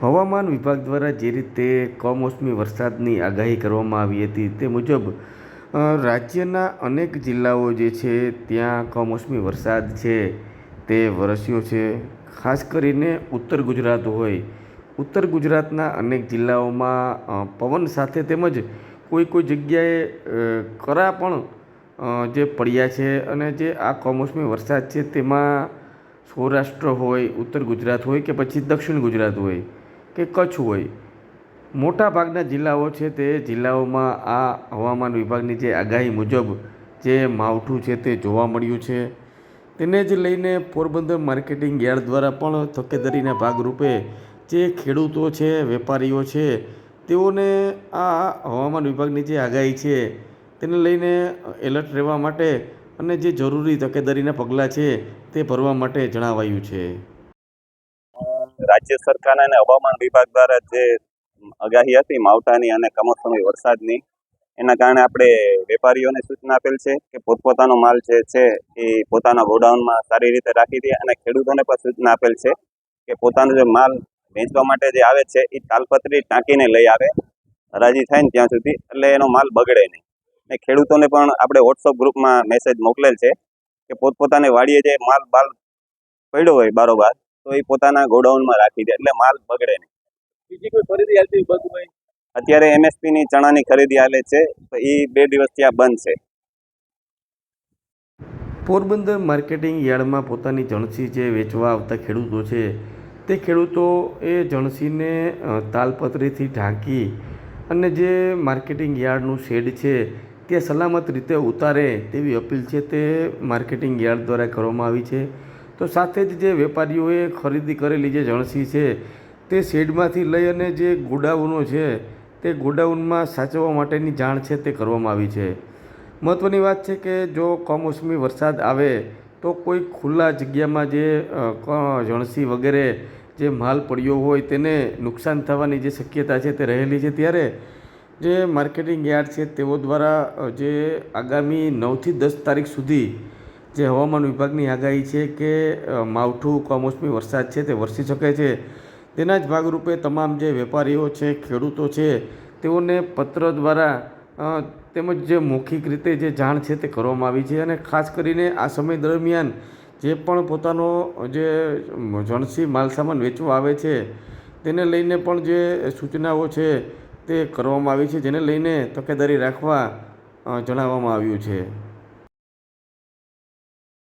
હવામાન વિભાગ દ્વારા જે રીતે કમોસમી વરસાદની આગાહી કરવામાં આવી હતી તે મુજબ રાજ્યના અનેક જિલ્લાઓ જે છે ત્યાં કમોસમી વરસાદ છે, તે વરસ્યો છે. ખાસ કરીને ઉત્તર ગુજરાત હોય. ઉત્તર ગુજરાતના અનેક જિલ્લાઓમાં પવન સાથે તેમજ કોઈ કોઈ જગ્યાએ કરા પણ જે પડ્યા છે અને જે આ કમોસમી વરસાદ છે તેમાં સૌરાષ્ટ્ર હોય, ઉત્તર ગુજરાત હોય કે પછી દક્ષિણ ગુજરાત હોય. કે કચ્છ હોય. મોટા ભાગના જિલ્લાઓ છે તે જિલ્લાઓમાં આ હવામાન વિભાગની જે આગાહી મુજબ જે માવઠું છે તે જોવા મળ્યું છે. તેને જ લઈને પોરબંદર માર્કેટિંગ યાર્ડ દ્વારા પણ તકેદારીના ભાગરૂપે જે ખેડૂતો છે, વેપારીઓ છે, તેઓને આ હવામાન વિભાગની જે આગાહી છે તેને લઈને એલર્ટ રહેવા માટે અને જે જરૂરી તકેદારીના પગલાં છે તે ભરવા માટે જણાવાયું છે. રાજ્ય સરકાર અને હવામાન વિભાગ દ્વારા જે આગાહી હતી માવઠાની અને કમોસમી વરસાદની, એના કારણે આપણે વેપારીઓને સૂચના આપેલ છે કે પોતપોતાનો માલ જે છે એ પોતાના ગોડાઉનમાં સારી રીતે રાખી દે અને ખેડૂતોને પણ સૂચના આપેલ છે કે પોતાનો જે માલ વેચવા માટે જે આવે છે એ તાલપત્રી ટાંકીને લઈ આવે, હરાજી થાય ને ત્યાં સુધી, એટલે એનો માલ બગડે નહીં. ને ખેડૂતોને પણ આપણે વોટ્સઅપ ગ્રુપમાં મેસેજ મોકલેલ છે કે પોતપોતાની વાડીએ જે માલ બાલ પડ્યો હોય બારોબાર તો એ પોતાના ગોડાઉનમાં રાખી દે એટલે માલ બગડે નહીં. બીજી કોઈ ખરીદી હાલતી હોય અત્યારે એમએસપી ની ચણાની ખરીદી હાલે છે તો એ બે દિવસથી આ બંધ છે. પોરબંદર માર્કેટિંગ યાર્ડમાં પોતાની જણસી જે વેચવા આવતા ખેડૂતો છે તે ખેડૂતો એ જણસીને તાલપત્રીથી ઢાંકી અને જે માર્કેટિંગ યાર્ડનું શેડ છે તે સલામત રીતે ઉતારે તેવી અપીલ છે તે માર્કેટિંગ યાર્ડ દ્વારા કરવામાં આવી છે. તો સાથે જ જે વેપારીઓએ ખરીદી કરેલી જે જણસી છે, તે શેડમાંથી લઈ અને જે ગોડાઉનો છે, તે ગોડાઉનમાં સાચવવા માટેની જાણ છે તે કરવામાં આવી છે. મહત્ત્વની વાત છે કે જો કમોસમી વરસાદ આવે, તો કોઈ ખુલ્લા જગ્યામાં જે જણસી વગેરે જે માલ પડ્યો હોય તેને નુકસાન થવાની જે શક્યતા છે તે રહેલી છે ત્યારે જે માર્કેટિંગ યાર્ડ છે તેઓ દ્વારા જે આગામી નવથી દસ તારીખ સુધી જે હવામાન વિભાગની આગાહી છે કે માવઠું કમોસમી વરસાદ છે તે વરસી શકે છે. તેના જ ભાગરૂપે તમામ જે વેપારીઓ છે, ખેડૂતો છે, તેઓને પત્ર દ્વારા તેમજ જે મૌખિક રીતે જે જાણ છે તે કરવામાં આવી છે અને ખાસ કરીને આ સમય દરમિયાન જે પણ પોતાનો જે જણસી માલસામાન વેચવા આવે છે, તેને લઈને પણ જે સૂચનાઓ છે તે કરવામાં આવી છે, જેને લઈને તકેદારી રાખવા જણાવવામાં આવ્યું છે.